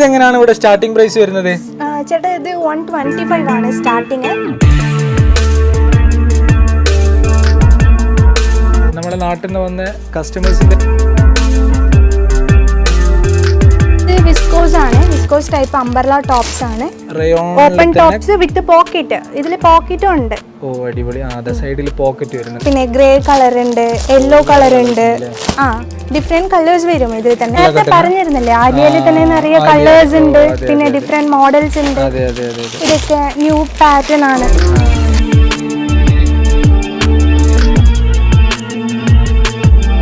ഇതെങ്ങനെയാണ് ഇവിടെ starting price വരുന്നത്? ചേട്ടാ ഇത് വൺ ട്വന്റി ഫൈവ് ആണ് സ്റ്റാർട്ടിങ് നമ്മുടെ നാട്ടിൽ നിന്ന് വന്ന കസ്റ്റമേഴ്സിന്റെ വിസ്കോസ് ആണ്. വിസ്കോസ് ടൈപ്പ് അംബർല ടോപ്സ് ആണ്. ഓപ്പൺ ടോപ്സ് വിത്ത് പോക്കറ്റ് ഇതിൽ പോക്കറ്റും ഉണ്ട്. ഓ അടിപൊളി. സൈഡിൽ പോക്കറ്റ് വരുന്നുണ്ട് പിന്നെ ഗ്രേ കളർ ഉണ്ട് യെല്ലോ കളർ ഉണ്ട്. ആ. ഡിഫറെന്റ് കളേഴ്സ് വരും ഇതിൽ തന്നെ. നേരത്തെ പറഞ്ഞിരുന്നില്ലേ ആര്യയിൽ തന്നെ നിറയെ കളേഴ്സ് ഉണ്ട് പിന്നെ ഡിഫറെന്റ് മോഡൽസ് ഉണ്ട്. ഇതൊക്കെ ന്യൂ പാറ്റേൺ ആണ്.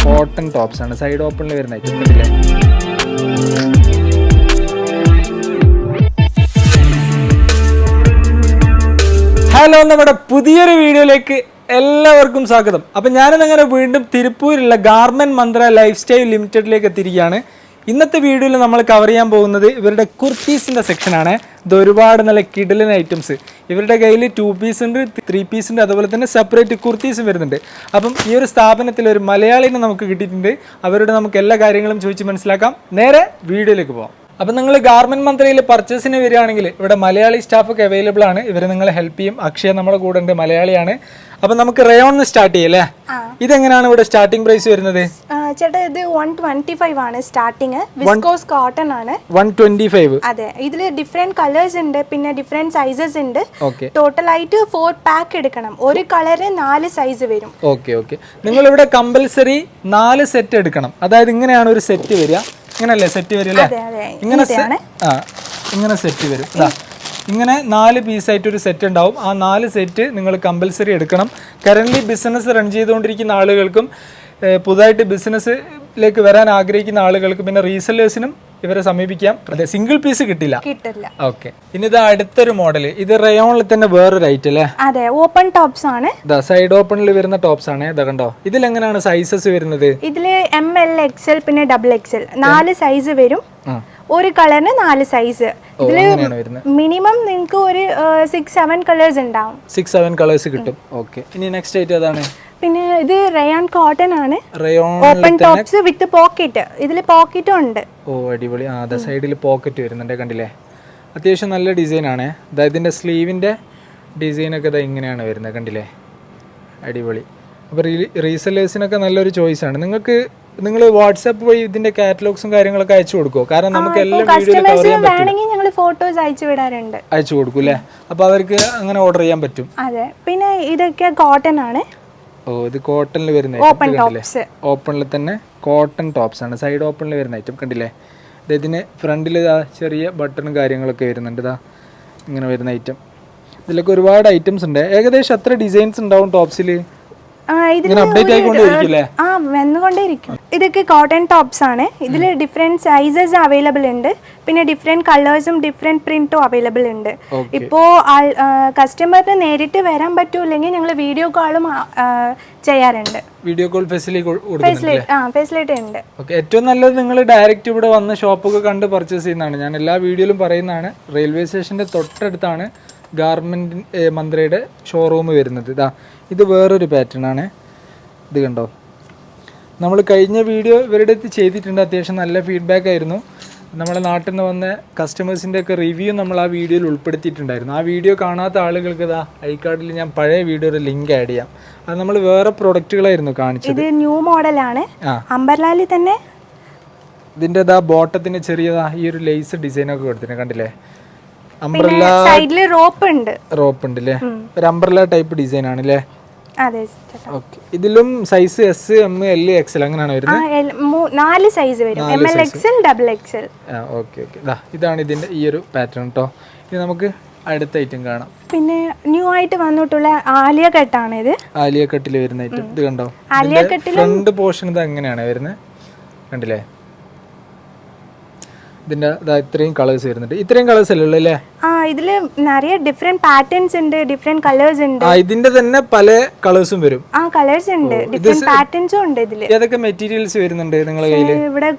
കോട്ടൺ ടോപ്സ് ആണ്. സൈഡ് ഓപ്പണിൽ വരുന്ന ഐറ്റം കണ്ടില്ലേ? ഹലോ നമ്മുടെ പുതിയൊരു വീഡിയോയിലേക്ക് എല്ലാവർക്കും സ്വാഗതം. അപ്പം ഞാനത് അങ്ങനെ വീണ്ടും തിരുപ്പൂരിലുള്ള ഗാർമെന്റ് മന്ത്ര ലൈഫ് സ്റ്റൈൽ ലിമിറ്റഡിലേക്ക് എത്തിയിരിക്കുകയാണ്. ഇന്നത്തെ വീഡിയോയിൽ നമ്മൾ കവർ ചെയ്യാൻ പോകുന്നത് ഇവരുടെ കുർത്തീസിന്റെ സെക്ഷനാണ് ഇത് ഒരുപാട് നല്ല കിടലൻ ഐറ്റംസ് ഇവരുടെ കയ്യിൽ ടു പീസ് ഉണ്ട് ത്രീ പീസ് ഉണ്ട് അതുപോലെ തന്നെ സെപ്പറേറ്റ് കുർത്തീസും വരുന്നുണ്ട്. അപ്പം ഈ ഒരു സ്ഥാപനത്തിൽ ഒരു മലയാളിനെ നമുക്ക് കിട്ടിയിട്ടുണ്ട്. അവരോട് നമുക്ക് എല്ലാ കാര്യങ്ങളും ചോദിച്ച് മനസ്സിലാക്കാം. നേരെ വീഡിയോയിലേക്ക് പോകാം അപ്പം നിങ്ങൾ ഗാർമെന്റ് മന്ത്രിയിൽ പർച്ചേസിന് വരികയാണെങ്കിൽ ഇവിടെ മലയാളി സ്റ്റാഫൊക്കെ അവൈലബിൾ ആണ്. ഇവരെ നിങ്ങളെ ഹെൽപ്പ് ചെയ്യും. അക്ഷയ നമ്മുടെ കൂടെ ഉണ്ട് മലയാളിയാണ്. അപ്പം നമുക്ക് റയോൺ സ്റ്റാർട്ട് ചെയ്യല്ലേ ഇതെങ്ങനെയാണ് ഇവിടെ സ്റ്റാർട്ടിംഗ് പ്രൈസ് വരുന്നത്? ചേട്ടാ ഇത് വൺ ട്വന്റി ഫൈവ് ആണ് സ്റ്റാർട്ടിങ് വിസ്കോസ് കോട്ടൺ ആണ്. വൺ ട്വന്റി ഫൈവ് അതെ. ഇതിൽ ഡിഫറെന്റ് കളേഴ്സ് ഉണ്ട് പിന്നെ ഡിഫറെന്റ് സൈസസ് ഉണ്ട്. ടോട്ടൽ ആയിട്ട് ഫോർ പാക്ക് എടുക്കണം. ഒരു കളറ് നാല് സൈസ് വരും. ഓക്കെ ഓക്കെ നിങ്ങൾ ഇവിടെ കമ്പൽസറി നാല് സെറ്റ് എടുക്കണം. അതായത് ഇങ്ങനെയാണ് ഒരു സെറ്റ് വരിക. ഇങ്ങനല്ലേ സെറ്റ് അല്ലേ അതെ ഇങ്ങനെ ആ ഇങ്ങനെ സെറ്റ് വരും. ഇതാ ഇങ്ങനെ നാല് പീസായിട്ട് ഒരു സെറ്റ് ഉണ്ടാവും. ആ നാല് സെറ്റ് നിങ്ങൾ കമ്പൽസറി എടുക്കണം. കറന്റ്ലി ബിസിനസ് റൺ ചെയ്തുകൊണ്ടിരിക്കുന്ന ആളുകൾക്കും പുതുതായിട്ട് ബിസിനസ്സിലേക്ക് വരാൻ ആഗ്രഹിക്കുന്ന ആളുകൾക്കും പിന്നെ റീസെല്ലേഴ്സിനും ഇവരെ സമീപിക്കാം. അതെ സിംഗിൾ പീസ് കിട്ടില്ല. കിട്ടില്ല. ഓക്കെ ഇനി ഇത് അടുത്തൊരു മോഡൽ ഇത് റയോണിൽ തന്നെ വേറൊരു ഐറ്റം അല്ലേ? അതെ ഓപ്പൺ ടോപ്സ് ആണ്. ഇതാ സൈഡ് ഓപ്പണിൽ വരുന്ന ടോപ്സ് ആണ്. ഇതാ കണ്ടോ? ഇതിലെങ്ങനെയാണ് സൈസസ് വരുന്നത്? ഇതിൽ എം എൽ എക്സ് എൽ പിന്നെ ഡബിൾ എക്സ് എൽ നാല് സൈസ് വരും. ഒരു കളറിന് നാല് സൈസ് ഇതിൽ മിനിമം നിങ്ങൾക്ക് ഒരു സിക്സ് സെവൻ കളേഴ്സ് ഉണ്ടാവും. സിക്സ് സെവൻ കളേഴ്സ് കിട്ടും. ഓക്കെ ഇനി നെക്സ്റ്റ് ഐറ്റം അതാണ് പിന്നെ ഇത് റയോൺ കോട്ടൺ ആണ്. Rayon open tops with pocket ഇതിൽ പോക്കറ്റും ഉണ്ട്. ഓ അടിപൊളി. ആ അതെ സൈഡിൽ പോക്കറ്റ് വരുന്നുണ്ട് കണ്ടില്ലേ? അത്യാവശ്യം നല്ല ഡിസൈൻ ആണ്. ഇതിന്റെ സ്ലീവിന്റെ ഡിസൈൻ ഒക്കെ ഇതാ ഇങ്ങനെയാണ് വരുന്നത് കണ്ടില്ലേ? അടിപൊളി. അപ്പോൾ റീ റീസെല്ലേഴ്സിനൊക്കെ നല്ലൊരു ചോയ്സ് ആണ്. നിങ്ങൾക്ക് നിങ്ങൾ വാട്സാപ്പ് വഴി ഇതിന്റെ കാറ്റലോഗ്സും കാര്യങ്ങളൊക്കെ അയച്ചു കൊടുക്കുമോ കാരണം നമുക്ക് എല്ലാം വേണമെങ്കിൽ ഞങ്ങൾ ഫോട്ടോസ് അയച്ചു വിടാറുണ്ട്. അയച്ചു കൊടുക്കും അല്ലേ? അപ്പൊ അവർക്ക് അങ്ങനെ ഓർഡർ ചെയ്യാൻ പറ്റും. അതെ. പിന്നെ ഇതൊക്കെ കോട്ടൺ ആണ്. ഓ ഇത് കോട്ടണിൽ വരുന്ന ഓപ്പൺ ടോപ്സ് ഓപ്പണിൽ തന്നെ കോട്ടൺ ടോപ്സ് ആണ്. സൈഡ് ഓപ്പണിൽ വരുന്ന ഐറ്റം കണ്ടില്ലേ? ഇത് ഇതിന് ഫ്രണ്ടിൽ ചെറിയ ബട്ടണും കാര്യങ്ങളൊക്കെ വരുന്നുണ്ട്. ഇതാ ഇങ്ങനെ വരുന്ന ഐറ്റം ഇതിലൊക്കെ ഒരുപാട് ഐറ്റംസ് ഉണ്ട്. ഏകദേശം എത്ര ഡിസൈൻസ് ഉണ്ടാവും ടോപ്സിൽ ആ വന്നുകൊണ്ടേയിരിക്കും. ഇതൊക്കെ കോട്ടൺ ടോപ്സ് ആണ്. ഇതിൽ ഡിഫറെന്റ് സൈസസ് അവൈലബിൾ ഉണ്ട്. പിന്നെ ഡിഫറെന്റ് കളേഴ്സും ഡിഫറെന്റ് പ്രിന്റും അവൈലബിൾ ഉണ്ട്. ഇപ്പോ കസ്റ്റമറിന് നേരിട്ട് വരാൻ പറ്റൂല്ലെങ്കിൽ ഞങ്ങൾ വീഡിയോ കോളും ചെയ്യാറുണ്ട്. വീഡിയോ കോൾ ഫെസിലിറ്റി ഉണ്ട്. ഏറ്റവും നല്ലത് നിങ്ങൾ ഡയറക്റ്റ് ഇവിടെ വന്ന് ഷോപ്പ് ഒക്കെ കണ്ട് പർച്ചേസ് ചെയ്യുന്നതാണ്. ഞാൻ എല്ലാ വീഡിയോയിലും പറയുന്നതാണ്. റെയിൽവേ സ്റ്റേഷന്റെ തൊട്ടടുത്താണ്. ഗാർമെന്റ് മന്ത്രിയുടെ ഷോറൂം വരുന്നത്. ഇതാ ഇത് വേറൊരു പാറ്റേൺ ആണ്. ഇത് കണ്ടോ? നമ്മൾ കഴിഞ്ഞ വീഡിയോ ഇവരുടെ അടുത്ത് ചെയ്തിട്ടുണ്ട്. അത്യാവശ്യം നല്ല ഫീഡ്ബാക്ക് ആയിരുന്നു. നമ്മുടെ നാട്ടിൽ നിന്ന് വന്ന കസ്റ്റമേഴ്സിന്റെ ഒക്കെ റിവ്യൂ നമ്മൾ ആ വീഡിയോയിൽ ഉൾപ്പെടുത്തിയിട്ടുണ്ടായിരുന്നു. ആ വീഡിയോ കാണാത്ത ആളുകൾക്ക് ഇതാ ഐ കാർഡിൽ ഞാൻ പഴയ വീഡിയോയുടെ ലിങ്ക് ആഡ് ചെയ്യാം. അത് നമ്മൾ വേറെ പ്രൊഡക്റ്റുകളായിരുന്നു കാണിച്ചത്. ഇത് ന്യൂ മോഡലാണ് ആ. അംബർലാലിൽ തന്നെ. ഇതിന്റെ ഇതാ ബോട്ടത്തിന് ചെറിയതാ ഈ ഒരു ലേസ് ഡിസൈനൊക്കെ കൊടുത്തിട്ടുണ്ട്. കണ്ടില്ലേ? അംബ്രല്ല സൈഡിൽ റോപ്പ് ഉണ്ട്. റോപ്പ് ഉണ്ട് അല്ലേ ഒരു അംബ്രല്ല ടൈപ്പ് ഡിസൈൻ ആണ് അല്ലേ അതെ. ഓക്കെ ഇതിലും size S M L XL അങ്ങനെയാണ് വരുന്നത്? നാല് സൈസ് വരും. M L XL double XL ആ ഓക്കെ ഓക്കെ ഇതാണ് ഇതിന്റെ ഈ ഒരു പാറ്റേൺ കേട്ടോ ഇത് നമുക്ക് അടുത്ത ഐറ്റം കാണാം. പിന്നെ ന്യൂ ആയിട്ട് വന്നിട്ടുള്ള ആലിയ കട്ടാണ് ഇത് ആലിയ കട്ടിൽ വരുന്ന ഐറ്റം ഇത് കണ്ടോ? ആലിയ കട്ടിൽ ഫ്രണ്ട് പോർഷൻ ഇത് എങ്ങനെയാണ് വരുന്നത്? കണ്ടില്ലേ? ഇതിന്റെ ഇത്രയും കളേഴ്സ് വരുന്നുണ്ട്. ഇത്രയും കളേഴ്സ് അല്ലേ ഉള്ളൂ അല്ലേ? ആ ഇതിൽ നിറയെ ഡിഫറെന്റ് പാറ്റേൺസ് ഉണ്ട് ഡിഫറെന്റ് കളേഴ്സ് ഉണ്ട്. ആ ഇതിന്റെ തന്നെ പല കളേഴ്സും വരും. ആ കളേഴ്സ് ഉണ്ട്. ഡിഫറെന്റ് പാറ്റേൺസും ഉണ്ട് ഇതിൽ. ഏതൊക്കെ മെറ്റീരിയൽസ് വരുന്നുണ്ട് നിങ്ങളുടെ കയ്യിൽ ഇവിടെ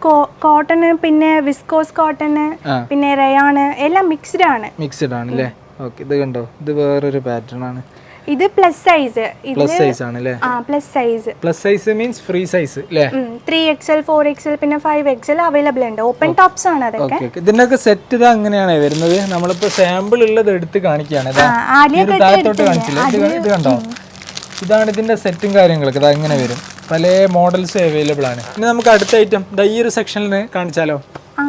കോട്ടൺ പിന്നെ വിസ്കോസ് കോട്ടൺ പിന്നെ റയാണ് എല്ലാം മിക്സ്ഡ് ആണ്. മിക്സ്ഡ് ആണ് അല്ലേ? ഓക്കെ ഇത് കണ്ടോ? ഇത് വേറൊരു പാറ്റേൺ ആണ്. ഇത് പ്ലസ് സൈസ് പ്ലസ് സൈസ് ആണ് അല്ലേ ആ plus size plus size means free size അല്ലേ ത്രീ എക്സൽ ഫോർ എക്സൽ പിന്നെ ഫൈവ് എക്സൽ അവൈലബിൾ ഉണ്ട്. ഓപ്പൺ ടോപ്സ് ആണ് അതൊക്കെ. ഓക്കേ ഓക്കേ ഇതിന്റെ ഒക്കെ സെറ്റ് ഇതാ അങ്ങനെയാണ് വരുന്നത്. നമ്മളിപ്പോ സാമ്പിൾ ഉള്ളത് എടുത്ത് കാണിക്കുകയാണ്. താഴത്തോട്ട് കാണിച്ചില്ല? ഇത് കണ്ടോ? ഇതാണ് ഇതിന്റെ സെറ്റും കാര്യങ്ങളൊക്കെ. ഇതാ ഇങ്ങനെ വരും. പല മോഡൽസ് അവൈലബിൾ ആണ്. ഇനി നമുക്ക് അടുത്ത ഐറ്റം ദാ ഈ ഒരു സെക്ഷനിൽ കാണിച്ചാലോ?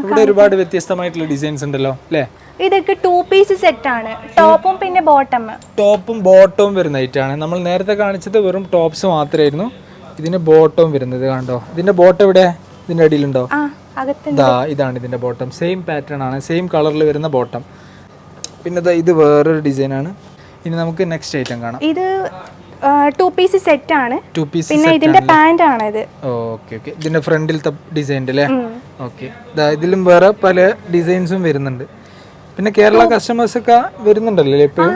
ഇവിടെ ഒരുപാട് വ്യത്യസ്തമായിട്ടുള്ള ഡിസൈൻസ് ഉണ്ടല്ലോ അല്ലേ ഇതൊക്കെ ടു പീസ് സെറ്റ് ആണ്. ടോപ്പും പിന്നെ ബോട്ടം ടോപ്പും ബോട്ടവും വരുന്ന ഐറ്റാണ് നമ്മൾ നേരത്തെ കാണിച്ചത് വെറും ടോപ്സ് മാത്രമായിരുന്നു ഇതിന് ബോട്ടവും വരുന്നത് കണ്ടോ? ഇതിന്റെ ബോട്ടം ഇവിടെ ഇതിന്റെ അടിയിലുണ്ടോ? ഇതാണ് ഇതിന്റെ ബോട്ടം സെയിം പാറ്റേൺ ആണ്. സെയിം കളറിൽ വരുന്ന ബോട്ടം പിന്നെ ഇത് വേറൊരു ഡിസൈൻ ആണ്. ഇനി നമുക്ക് നെക്സ്റ്റ് ഐറ്റം കാണാം. ഇത് ടു പീസ് സെറ്റ് ആണ്. ടു പീസ് പിന്നെ ഇതിന്റെ പാന്റ് ആണ് ഇത്. ഓക്കെ ഓക്കെ ഇതിന്റെ ഫ്രണ്ടിലത്തെ ഡിസൈൻ അല്ലേ? ഓക്കെ ഇതിലും വേറെ പല ഡിസൈൻസും വരുന്നുണ്ട്. പിന്നെ കേരള കസ്റ്റമേഴ്സ് ഒക്കെ വരുന്നുണ്ടല്ലേ ഇപ്പൊ?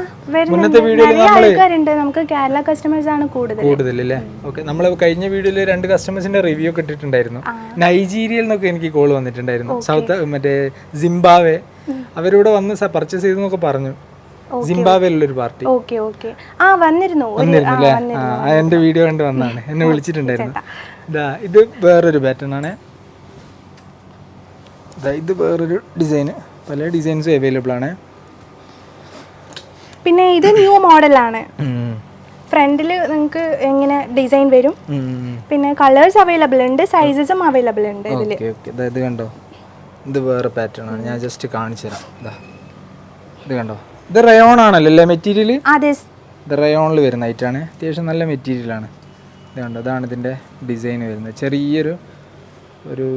മുന്നത്തെ വീഡിയോയിൽ ആൾക്കാരുണ്ട്. നമുക്ക് കേരള കസ്റ്റമേഴ്സ് ആണ് കൂടുതൽ അല്ലേ ഓക്കെ നമ്മൾ കഴിഞ്ഞ വീഡിയോയിൽ രണ്ട് കസ്റ്റമേഴ്സിന്റെ റിവ്യൂ ഒക്കെ ഇട്ടിട്ടുണ്ടായിരുന്നു. നൈജീരിയയിൽ നിന്നൊക്കെ എനിക്ക് കോൾ വന്നിട്ടുണ്ടായിരുന്നു. സൗത്ത് മറ്റേ സിംബാവെ അവരോട് വന്ന് പർച്ചേസ് ചെയ്തെന്നൊക്കെ പറഞ്ഞു. ഒരു പാർട്ടി. Okay okay. ആ വന്നിരുന്നു. വന്നിരുന്നു എന്റെ വീഡിയോ കണ്ട് വന്നാണ്. എന്നെ വിളിച്ചിട്ടുണ്ടായിരുന്നു. ഇതാ വേറൊരു പാറ്റേൺ ആണ്. ഇതാ ഇത് വേറൊരു ഡിസൈന് പല ഡിസൈൻസും അവൈലബിൾ ആണ്. പിന്നെ ഇത് ന്യൂ മോഡൽ ആണ്. ഫ്രണ്ടിൽ നിങ്ങൾക്ക് എങ്ങനെ ഡിസൈൻ വരും? പിന്നെ കളേഴ്സ് അവൈലബിൾ ഉണ്ട് സൈസസും അവൈലബിൾ ഉണ്ട് ഇതിൽ ഓക്കേ ഓക്കേ. ദാ ഇത് കണ്ടോ? ഇത് വേറെ പാറ്റേൺ ആണ്. ഞാൻ ജസ്റ്റ് കാണിച്ചു തരാം. ഇതാ ഇത് കണ്ടോ? ഇത് റയോൺ ആണല്ലോ അല്ലേ മെറ്റീരിയൽ അതെ. ഇത് റയോണിൽ വരുന്ന ഐറ്റാണ് അത്യാവശ്യം നല്ല മെറ്റീരിയലാണ് ഇത് കണ്ടോ? ഇതാണ് ഇതിന്റെ ഡിസൈൻ വരുന്നത്. ചെറിയൊരു ഒരു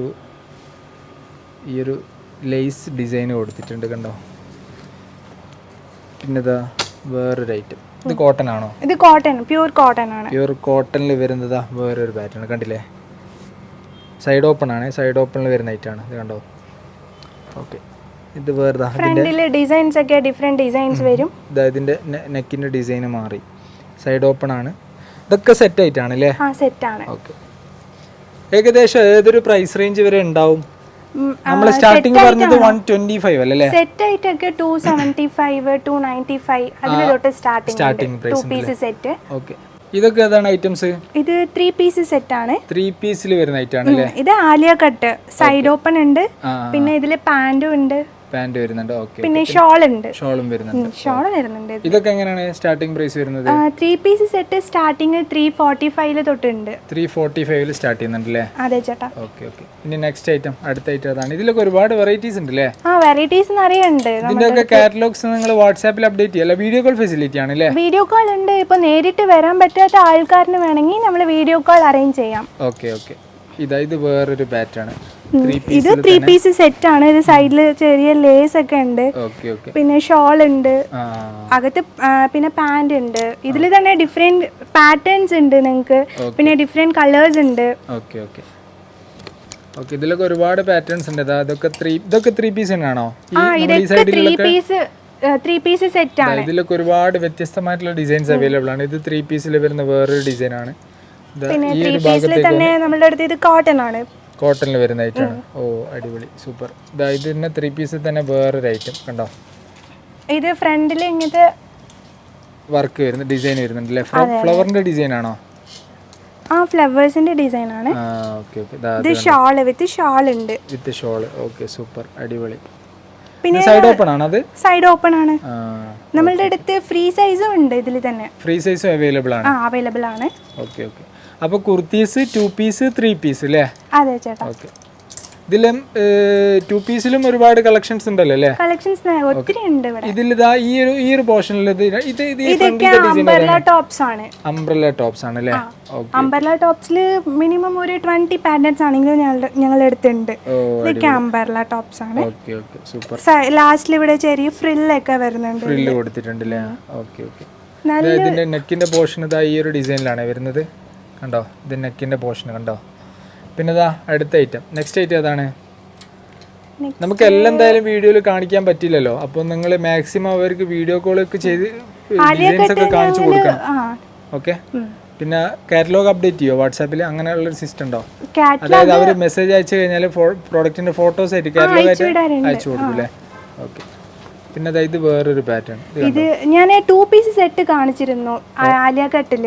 ഈ ഒരു ലേസ് ഡിസൈൻ കൊടുത്തിട്ടുണ്ട് കണ്ടോ? പിന്നെ ഇതാ വേറൊരു ഐറ്റം ഇത് കോട്ടൺ ആണോ? ഇത് കോട്ടൺ പ്യൂർ കോട്ടൺ ആണ്. പ്യൂർ കോട്ടണിൽ വരുന്നതാ വേറൊരു പാറ്റേൺ കണ്ടില്ലേ? സൈഡ് ഓപ്പൺ ആണ്. സൈഡ് ഓപ്പണിൽ വരുന്ന ഐറ്റം ആണ്. ഇത് കണ്ടോ? ഓക്കെ ഇത് വേറെതാ? ഫ്രണ്ടിൽ ഡിസൈൻസ് ഒക്കെ ഡിഫറെന്റ് ഡിസൈൻസ് വരും. ഇതാ ഇതിന്റെ നെക്കിന്റെ ഡിസൈൻ മാറി. സൈഡ് ഓപ്പൺ ആണ്. ഇതൊക്കെ സെറ്റ് ആയിട്ടാണ് അല്ലേ ആ സെറ്റ് ആണ്. ഓക്കെ ഏകദേശം ഏതൊരു പ്രൈസ് റേഞ്ച് വരെ ഉണ്ടാവും? നമ്മൾ സ്റ്റാർട്ടിങ് പറഞ്ഞത് വൺ ട്വന്റി ഫൈവ് അല്ലേ സെറ്റ് ആയിട്ടൊക്കെ two seventy five two ninety five അതിന് തൊട്ട് starting two piece set okay ഇതൊക്കെ ഏതാണ് ഐറ്റംസ് ഇത് ത്രീ പീസ് സെറ്റ് ആണ്. ത്രീ പീസിൽ വരുന്ന ഐറ്റം ആണ് ഇത് ആലിയ കട്ട് സൈഡ് ഓപ്പൺ ഉണ്ട്. പിന്നെ ഇതിൽ പാന്റും ഉണ്ട്. പാന്റ് വരുന്നുണ്ട്. ഓക്കെ പിന്നെ ഷോൾ ഉണ്ട് ഷോളും വരുന്നുണ്ട്. ഷോൾ വരുന്നുണ്ട് ഇതൊക്കെ എങ്ങനെയാണ് സ്റ്റാർട്ടിംഗ് പ്രൈസ് വരുന്നത്? Three piece set starting three forty ഫൈവിൽ തൊട്ടുണ്ട്. ത്രീ ഫോർട്ടി ഫൈവിൽ സ്റ്റാർട്ട് ചെയ്യുന്നുണ്ട് അല്ലേ അതെ ചേട്ടാ. ഓക്കെ ഓക്കെ ഇനി നെക്സ്റ്റ് ഐറ്റം അടുത്ത ഐറ്റം അതാണ്. ഇതിലൊക്കെ ഒരുപാട് വെറൈറ്റീസ് ഉണ്ട് അല്ലേ ആ വെറൈറ്റീസ് നിറയുണ്ട് ഇതിന്റെ ഒക്കെ കാറ്റലോഗ്സ് നിങ്ങൾ വാട്സാപ്പിൽ അപ്ഡേറ്റ് ചെയ്യല്ല വീഡിയോ കോൾ ഫെസിലിറ്റി ആണ് അല്ലേ വീഡിയോ കോൾ ഉണ്ട്. ഇപ്പൊ നേരിട്ട് വരാൻ പറ്റാത്ത ആൾക്കാരന് വേണമെങ്കിൽ നമ്മൾ വീഡിയോ കോൾ അറേഞ്ച് ചെയ്യാം. ഓക്കെ ഓക്കെ ഇതാ ഇത് വേറൊരു ബാറ്റാണ് ത്രീ ഇത് ത്രീ പീസ് സെറ്റ് ആണ്. ഇത് സൈഡിൽ ചെറിയ ലേസ് ഒക്കെ ഉണ്ട്. പിന്നെ ഷോൾ ഉണ്ട്. അകത്ത് പിന്നെ പാന്റ് ഉണ്ട്. ഇതിൽ തന്നെ ഡിഫറെന്റ് പാറ്റേൺസ് ഉണ്ട് നിങ്ങൾക്ക് പിന്നെ ഡിഫറെന്റ് കളേഴ്സ് ഉണ്ട്. ഓക്കെ ഇതിലൊക്കെ ഒരുപാട് പാറ്റേൺസ് ഉണ്ട്. ഇതാ ഇതൊക്കെ ത്രീ ഇതൊക്കെ ത്രീ പീസ് തന്നെയാണോ ആ ഇതൊക്കെ three piece three piece set ആണ്. ഇതിലൊക്കെ ഒരുപാട് വ്യത്യസ്തമായിട്ടുള്ള ഡിസൈൻസ് അവൈലബിൾ ആണ്. ഇത് ത്രീ പീസിൽ വരുന്ന വേറൊരു ഡിസൈൻ ആണ്. പിന്നെ ത്രീ പീസിൽ തന്നെ നമ്മുടെ അടുത്ത് ഇത് കോട്ടൺ ആണ്. കോട്ടണിൽ വരുന്ന ഐറ്റം ആണ്. ഓ അടിപൊളി. സൂപ്പർ. ഇതാ ഇത് തന്നെ ത്രീ പീസിൽ തന്നെ വേറൊരു ഐറ്റം കണ്ടോ? ഇത് ഫ്രണ്ടിൽ ഇങ്ങനത്തെ വർക്ക് വരുന്ന ഡിസൈൻ വരുന്നുണ്ട് അല്ലേ ഫ്ലവറിന്റെ ഡിസൈൻ ആണോ? ആ ഫ്ലവേഴ്സിന്റെ ഡിസൈൻ ആണ്. ആ ഓക്കേ ഓക്കേ ഇതാ ഇത് ഷാൾ വിത്ത് ഷാൾ ഉണ്ട്. വിത്ത് ഷാൾ ഓക്കേ സൂപ്പർ അടിപൊളി. പിന്നെ സൈഡ് ഓപ്പൺ ആണ് അത്? സൈഡ് ഓപ്പൺ ആണ്. നമ്മളുടെ അടുത്ത് ഫ്രീ സൈസും ഉണ്ട് ഇതിൽ തന്നെ. ഫ്രീ സൈസും അവൈലബിൾ ആണ്. ആ അവൈലബിൾ ആണ്. ഓക്കേ ഓക്കെ അപ്പോൾ kurtis two piece three piece അല്ലേ അതെ ചേട്ടാ. ഓക്കെ ഇതിലും ടു പീസിലും ഒരുപാട് കളക്ഷൻസ് ഉണ്ടല്ലോ അല്ലേ കളക്ഷൻസ് ഒത്തിരി ഉണ്ട് ഇവിടെ. ഇതിൽ ഇതാ ഈ ഒരു ഈ ഒരു പോർഷനിൽ ഇത് ഇത് ഇതൊക്കെ അംബർല ടോപ്സ് ആണ്. അംബ്രല്ല ടോപ്സ് ആണ് അല്ലേ അംബർല ടോപ്സിൽ മിനിമം ഒരു ട്വന്റി പാറ്റേൺസ് ആണെങ്കിലും ഞങ്ങൾ എടുത്തിട്ടുണ്ട്. ഇതൊക്കെ അംബർല ടോപ്സ് ആണ്. ഓക്കേ ഓക്കേ സൂപ്പർ ലാസ്റ്റിൽ ഇവിടെ ചെറിയ ഫ്രില്ലൊക്കെ വരുന്നുണ്ട്. ഫ്രില്ല് കൊടുത്തിട്ടുണ്ട് അല്ലേ ഓക്കെ ഓക്കെ ഇതിന്റെ നെക്കിന്റെ പോർഷൻ ഇതാ ഈ ഒരു ഡിസൈനിലാണ് വരുന്നത്. കണ്ടോ? ഇത് നെക്കിന്റെ പോർഷൻ കണ്ടോ? പിന്നെ ഇതാ അടുത്ത ഐറ്റം നെക്സ്റ്റ് ഐറ്റം ഏതാണ്? നമുക്ക് എല്ലാം എന്തായാലും വീഡിയോയിൽ കാണിക്കാൻ പറ്റില്ലല്ലോ അപ്പോൾ നിങ്ങൾ മാക്സിമം അവർക്ക് വീഡിയോ കോൾ ഒക്കെ ചെയ്ത് ഡിസൈൻസ് ഒക്കെ കാണിച്ചു കൊടുക്കണം. ഓക്കെ പിന്നെ കാറ്റലോഗ് അപ്ഡേറ്റ് ചെയ്യോ? വാട്സാപ്പിൽ അങ്ങനെയുള്ള ഒരു സിസ്റ്റം ഉണ്ടോ അതായത് അവർ മെസ്സേജ് അയച്ചു കഴിഞ്ഞാൽ പ്രോഡക്റ്റിന്റെ ഫോട്ടോസ് ആയിട്ട് കാറ്റലോഗ് ആയിട്ട് അയച്ചു കൊടുക്കും അല്ലേ ഓക്കെ പിന്നെ ഇത് വേറൊരു പാറ്റേൺ ഇത് ഞാൻ ടൂ പീസ് സെറ്റ് കാണിച്ചിരുന്നു. ആലിയ കട്ടിൽ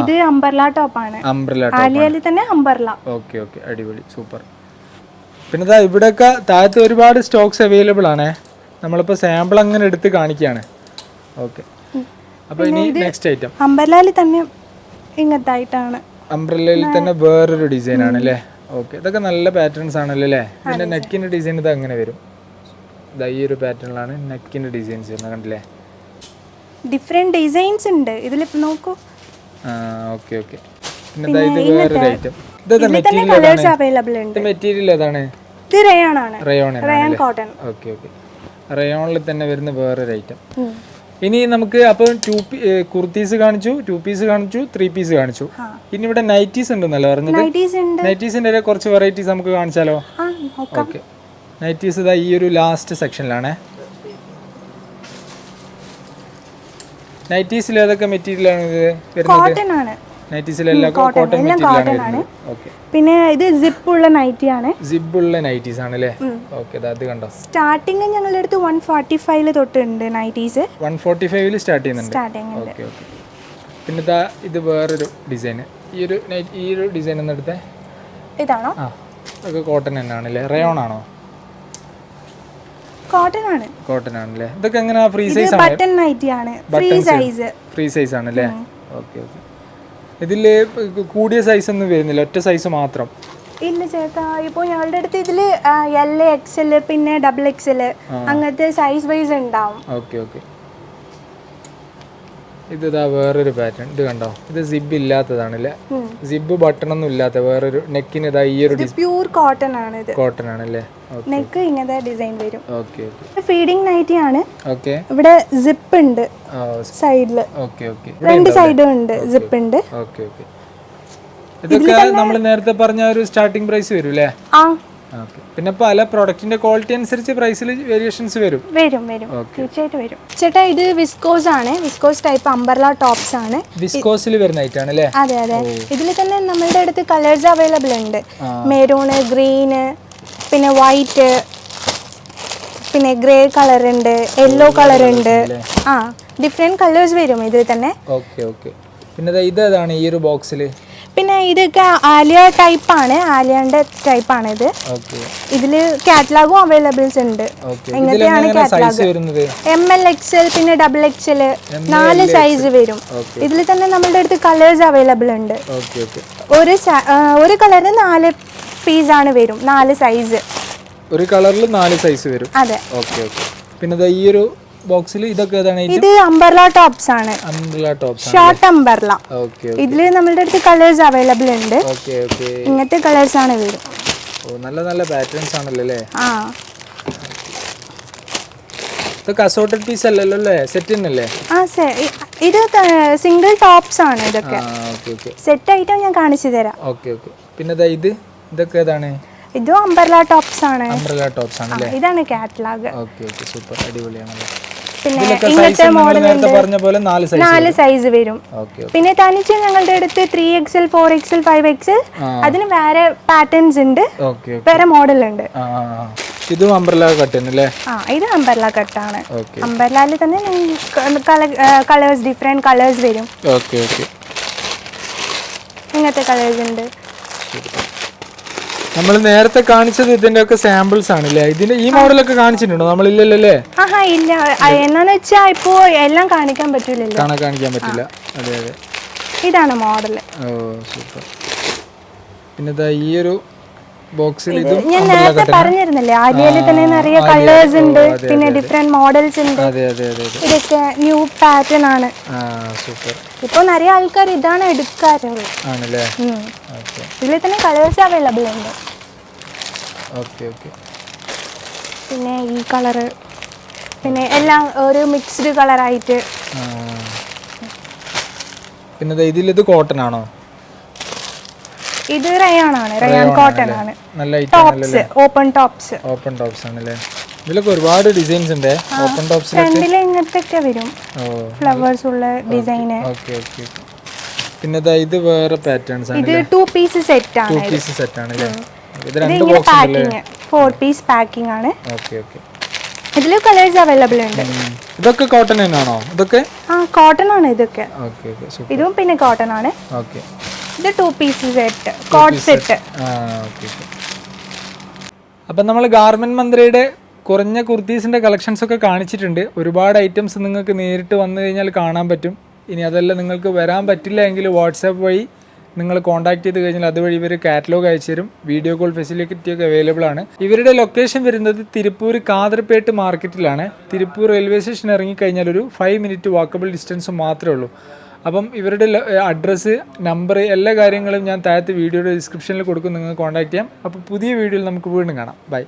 ഇത് അംബർല ടോപ്പാണ് അംബ്രല ആലിയയിൽ തന്നെ അംബർല ഓക്കെ ഓക്കെ. അടിപൊളി. സൂപ്പർ. പിന്നെ ദാ ഇവിടെയൊക്കെ താഴത്ത് ഒരുപാട് സ്റ്റോക്സ് അവൈലബിൾ ആണേ. നമ്മളിപ്പോൾ സാമ്പിൾ അങ്ങനെ എടുത്ത് കാണിക്കുകയാണ് ഓക്കെ. അപ്പോൾ ഇനി നെക്സ്റ്റ് ഐറ്റം അംബർലയിൽ തന്നെ ഇങ്ങനത്തെ ആയിട്ടാണ് അംബ്രല്ലയിൽ തന്നെ വേറൊരു ഡിസൈൻ ആണ് അല്ലേ ഓക്കെ. ഇതൊക്കെ നല്ല പാറ്റേൺസ് ആണല്ലോ? അല്ലേ ഇതിന്റെ നെക്കിന്റെ ഡിസൈൻ ഇത് അങ്ങനെ വരും. ഇതാ ഈ ഒരു പാറ്റേണിലാണ് നെക്കിന്റെ ഡിസൈൻസ് വരുന്നത് കണ്ടില്ലേ? ഡിഫറെന്റ് ഡിസൈൻസ് ഉണ്ട്. ഇതിലിപ്പോ നോക്കൂ. ഓക്കെ ഓക്കെ പിന്നെ ഇത് വേറൊരു ഐറ്റം തന്നെ മെറ്റീരിയൽ അവൈലബിൾ ഉണ്ട്. മെറ്റീരിയൽ ഏതാണ്? ഇത് റയോൺ ആണ്. Rayon rayon cotton okay okay റയോണിൽ തന്നെ വരുന്ന വേറൊരു ഐറ്റം ഇനി നമുക്ക് അപ്പോൾ ടു കുർത്തീസ് കാണിച്ചു ടു പീസ് കാണിച്ചു ത്രീ പീസ് കാണിച്ചു. ഇനി ഇവിടെ നൈറ്റീസ് ഉണ്ടെന്നല്ലോ പറഞ്ഞത്? നൈറ്റീസിന്റെ കുറച്ച് വെറൈറ്റീസ് നമുക്ക് കാണിച്ചാലോ? ഓക്കെ നൈറ്റീസ് ഇതാ ഈ ഒരു ലാസ്റ്റ് സെക്ഷനിലാണേ നൈറ്റീസിൽ ഏതൊക്കെ മെറ്റീരിയലാണ് ഇത് വരുന്നത്? കോട്ടൺ ആണ്. നൈറ്റീസിലെല്ലാം കോട്ടൺ മെറ്റീരിയലാണ് ഓക്കെ പിന്നെ ഇത് സിപ്പ് ഉള്ള നൈറ്റി ആണ്. ഉള്ള നൈറ്റീസ് ആണ് അല്ലേ? ഓക്കെ അത് കണ്ടോ? സ്റ്റാർട്ടിങ് ഞങ്ങളുടെ അടുത്ത് വൺ ഫോർട്ടി ഫൈവിൽ തൊട്ടുണ്ട് നൈറ്റീസ് വൺ ഫോർട്ടി ഫൈവിൽ സ്റ്റാർട്ട് ചെയ്യുന്നുണ്ട്. ഓക്കെ ഓക്കെ പിന്നെ ഇതാ ഇത് വേറൊരു ഡിസൈൻ ഈ ഒരു നൈറ്റ് ഈ ഒരു ഡിസൈൻ ഒന്ന് എടുത്തേ ഇതാണോ? ആ അതൊക്കെ കോട്ടൺ തന്നെയാണ് ആണല്ലേ റയോൺ ആണോ? കോട്ടൺ ആണ്. കോട്ടൺ ആണല്ലേ? ഇതൊക്കെ എങ്ങനെ? ഫ്രീ സൈസ് ആണ് ബട്ടൺ നൈറ്റി ആണ്. ഫ്രീ സൈസ് ഫ്രീ സൈസ് ആണ് അല്ലേ ഓക്കെ ഓക്കെ ഇതിൽ കൂടിയ സൈസ് ഒന്നും വരുന്നില്ല. ഒറ്റ സൈസ് മാത്രം. ഇല്ല ചേട്ടാ. ഇപ്പോൾ ഞങ്ങളുടെ അടുത്ത് ഇതിൽ എൽ എക്സൽ പിന്നെ ഡബിൾ എക്സൽ അങ്ങനത്തെ സൈസ് വൈസ് ഉണ്ടാവും. ഓക്കെ ഓക്കെ ഇത് ഇതാ വേറൊരു പാറ്റേൺ ഇത് കണ്ടോ? ഇത് സിബ് ഇല്ലാത്തതാണല്ലേ? സിബ് ബട്ടൺ ഒന്നും ഇല്ലാത്ത വേറൊരു നെക്കിന് ഇതാ ഈ ഒരു പ്യൂർ കോട്ടൺ ആണ് ഇത്. കോട്ടൺ ആണല്ലേ? ഓക്കെ നെക്ക് ഇങ്ങനത്തെ ഡിസൈൻ വരും. ഓക്കെ ഫീഡിംഗ് നൈറ്റി ആണ്. ഓക്കെ ഇവിടെ സിപ്പ് ഉണ്ട്. സൈഡിൽ ഓക്കെ ഓക്കെ രണ്ട് സൈഡും ഉണ്ട്. സിപ്പ് ഉണ്ട്. ഓക്കെ ഓക്കെ ഇതൊക്കെ നമ്മൾ നേരത്തെ പറഞ്ഞ ഒരു സ്റ്റാർട്ടിംഗ് പ്രൈസ് വരും അല്ലേ ആ. പിന്നെ പല പ്രോഡക്റ്റിന്റെ ക്വാളിറ്റി അനുസരിച്ച് പ്രൈസിൽ വേരിയേഷൻസ് വരും. വരും വരും. തീർച്ചയായിട്ടും വരും. ചേട്ടാ ഇത് വിസ്കോസ് ആണ്. വിസ്കോസ് ടൈപ്പ് അംബർല ടോപ്സ് ആണ്. വിസ്കോസിൽ വരുന്ന ഐറ്റം ആണ് അല്ലേ അതെ. അതെ ഇതിൽ തന്നെ നമ്മുടെ അടുത്ത് കളേഴ്സ് അവൈലബിൾ ഉണ്ട്. മെറൂണ് ഗ്രീന് പിന്നെ വൈറ്റ് പിന്നെ ഗ്രേ കളർ ഉണ്ട് യെല്ലോ കളർ ഉണ്ട്. ആ ഡിഫറെന്റ് കളേഴ്സ് വരും ഇതിൽ തന്നെ. Okay okay. പിന്നെ ഇത് ഏതാണ് ഈ ഒരു ബോക്സിൽ പിന്നെ ഇതൊക്കെ ആലിയ ടൈപ്പ് ആണ്. ആലിയന്റെ ടൈപ്പ് ആണ് ഇത്. ഇതിൽ കാറ്റലാഗും അവൈലബിൾസ് ഉണ്ട്. എങ്ങനെയാണ് എങ്ങനത്തെയാണ് catalogue M L X L പിന്നെ ഡബിൾ എക്സ് എൽ നാല് സൈസ് വരും. ഇതിൽ തന്നെ നമ്മളുടെ അടുത്ത് കളേഴ്സ് അവൈലബിൾ ഉണ്ട്. ഒരു ഒരു കളറിന് നാല് പീസാണ് വരും. നാല് സൈസ് ഒരു കളറിൽ നാല് സൈസ് വരും. അതെ. Okay okay. പിന്നെ ഈ ഒരു ബോക്സിൽ ഇതൊക്കെ ഏതാണ് ഇത് അംബർല ടോപ്സ് ആണ്. Umbrella tops short umbrella okay ഇതിൽ നമ്മുടെ അടുത്ത് കളേഴ്സ് അവൈലബിൾ ഉണ്ട്. ഓക്കെ ഓക്കെ ഇങ്ങനത്തെ കളേഴ്സ് ആണ് വരും ഓ നല്ല നല്ല പാറ്റേൺസ് ആണല്ലോ അല്ലേ? ആ. ഇതൊക്കെ അസോർട്ടഡ് പീസ് അല്ലല്ലോ അല്ലേ? സെറ്റ് തന്നെയല്ലേ? ആ സെ- ഇ- ഇത് സിംഗിൾ ടോപ്സ് ആണ് ഇതൊക്കെ. ആ ഓക്കേ ഓക്കെ സെറ്റ് ഐറ്റം ഞാൻ കാണിച്ചു തരാം. ഓക്കെ ഓക്കെ പിന്നെ ദാ ഇത് ഇതൊക്കെ ഏതാണ്? ഇതും അംബർല ടോപ്സ് ആണ്. അംബർല ടോപ്സ് ആണ് ഇതാണ് കാറ്റലോഗ് ഓക്കെ ഓക്കെ സൂപ്പർ അടിപൊളിയാണല്ലോ? പിന്നെ ഇങ്ങനത്തെ മോഡൽ പറഞ്ഞ പോലെ നാല് സൈസ് വരും. പിന്നെ തനിച്ച് ഞങ്ങളുടെ അടുത്ത് three XL four XL five XL അതിന് വേറെ പാറ്റേൺസ് ഉണ്ട്. വേറെ മോഡൽ ഉണ്ട്. ഇതും അംബ്രല കട്ട് അല്ലേ ആ ഇത് കട്ടാണ് തന്നെ കളേഴ്സ് ഡിഫറെന്റ് കളേഴ്സ് വരും. Okay okay. ഇങ്ങനത്തെ കളേഴ്സ് ഉണ്ട്. നമ്മൾ നേരത്തെ കാണിച്ചത് ഇതിന്റെ ഒക്കെ സാമ്പിൾസ് ആണല്ലേ? ഇതിന്റെ ഈ മോഡലൊക്കെ കാണിച്ചിട്ടുണ്ടോ? നമ്മളില്ലല്ലേ അല്ലേ ഇല്ല. എന്നാന്ന് വെച്ചാ ഇപ്പോ എല്ലാം കാണിക്കാൻ പറ്റൂലല്ലോ. കാണാൻ കാണിക്കാൻ പറ്റില്ല. അതെ അതെ. ഇതാണ് മോഡൽ ഓ സൂപ്പർ പിന്നെ ഈ ഒരു ബോക്സിൽ ഇതും ഞാൻ നേരത്തെ പറഞ്ഞിരുന്നില്ലേ? ആദ്യയിൽ തന്നെ നിറയെ കളേഴ്സ് ഉണ്ട്. പിന്നെ ഡിഫറെന്റ് മോഡൽസ് ഉണ്ട്. ഇതൊക്കെ ന്യൂ പാറ്റേൺ ആണ്. സൂപ്പർ ഇപ്പൊ നിറയെ ആൾക്കാർ ഇതാണ് എടുക്കാറുള്ളത്. ആണല്ലേ. ഇതിൽ തന്നെ കളേഴ്സ് അവൈലബിൾ ഉണ്ട്. Okay okay. പിന്നെ ഈ കളറ് പിന്നെ എല്ലാം ഒരു മിക്സ്ഡ് കളറായിട്ട്. പിന്നെ ദാ ഇതിലിത് കോട്ടൺ ആണോ? ഇത് റയാൻ ആണ് റയാൻ കോട്ടൺ ആണ് നല്ല tops open tops open tops ആണല്ലേ? ഇതിലൊക്കെ ഒരുപാട് ഡിസൈൻസ് ഉണ്ട്. ഓപ്പൺ ടോപ്സ് ഫ്രണ്ടിൽ ഇങ്ങനത്തെ വരും. ഫ്ലവേഴ്സ് ഉള്ള ഡിസൈൻ ഓക്കേ ഓക്കേ പിന്നെ ദാ ഇത് വേറെ പാറ്റേൺസ് ആണ് ഇത് ടു പീസ് സെറ്റ് ആണ് ടു പീസ് സെറ്റ് ആണല്ലേ അല്ലേ? ഇത് രണ്ട് box packing four piece packing ആണ്. Okay okay. ഇതിൽ കളേഴ്സ് അവൈലബിൾ ഉണ്ട്. ഇതൊക്കെ കോട്ടൺ തന്നെയാണോ? ഇതൊക്കെ? ആ കോട്ടൺ ആണ് ഇതൊക്കെ. Okay okay. ഇതും പിന്നെ കോട്ടൺ ആണ്. ഓക്കെ. ഇത് two piece set coat set അപ്പം നമ്മൾ ഗാർമെന്റ് മന്ത്രിയുടെ കുറഞ്ഞ കുർത്തീസിന്റെ കളക്ഷൻസ് ഒക്കെ കാണിച്ചിട്ടുണ്ട്. ഒരുപാട് ഐറ്റംസ് നിങ്ങൾക്ക് നേരിട്ട് വന്നു കഴിഞ്ഞാൽ കാണാൻ പറ്റും. ഇനി അതല്ല നിങ്ങൾക്ക് വരാൻ പറ്റില്ല എങ്കിൽ വാട്സാപ്പ് വഴി നിങ്ങൾ കോൺടാക്ട് ചെയ്ത് കഴിഞ്ഞാൽ അതുവഴി ഇവർ കാറ്റലോഗ് അയച്ചു തരും. വീഡിയോ കോൾ ഫെസിലിറ്റി ഒക്കെ അവൈലബിൾ ആണ്. ഇവരുടെ ലൊക്കേഷൻ വരുന്നത് തിരുപ്പൂർ കാതർപേട്ട് മാർക്കറ്റിലാണ് തിരുപ്പൂർ റെയിൽവേ സ്റ്റേഷൻ ഇറങ്ങിക്കഴിഞ്ഞാൽ ഒരു ഫൈവ് മിനിറ്റ് വാക്കബിൾ ഡിസ്റ്റൻസ് മാത്രമേ ഉള്ളൂ. അപ്പം ഇവരുടെ അഡ്രസ്സ് നമ്പർ എല്ലാ കാര്യങ്ങളും ഞാൻ താഴത്തെ വീഡിയോയുടെ ഡിസ്ക്രിപ്ഷനിൽ കൊടുക്കും നിങ്ങൾക്ക് കോൺടാക്ട് ചെയ്യാം. അപ്പോൾ പുതിയ വീഡിയോയിൽ നമുക്ക് വീണ്ടും കാണാം. ബൈ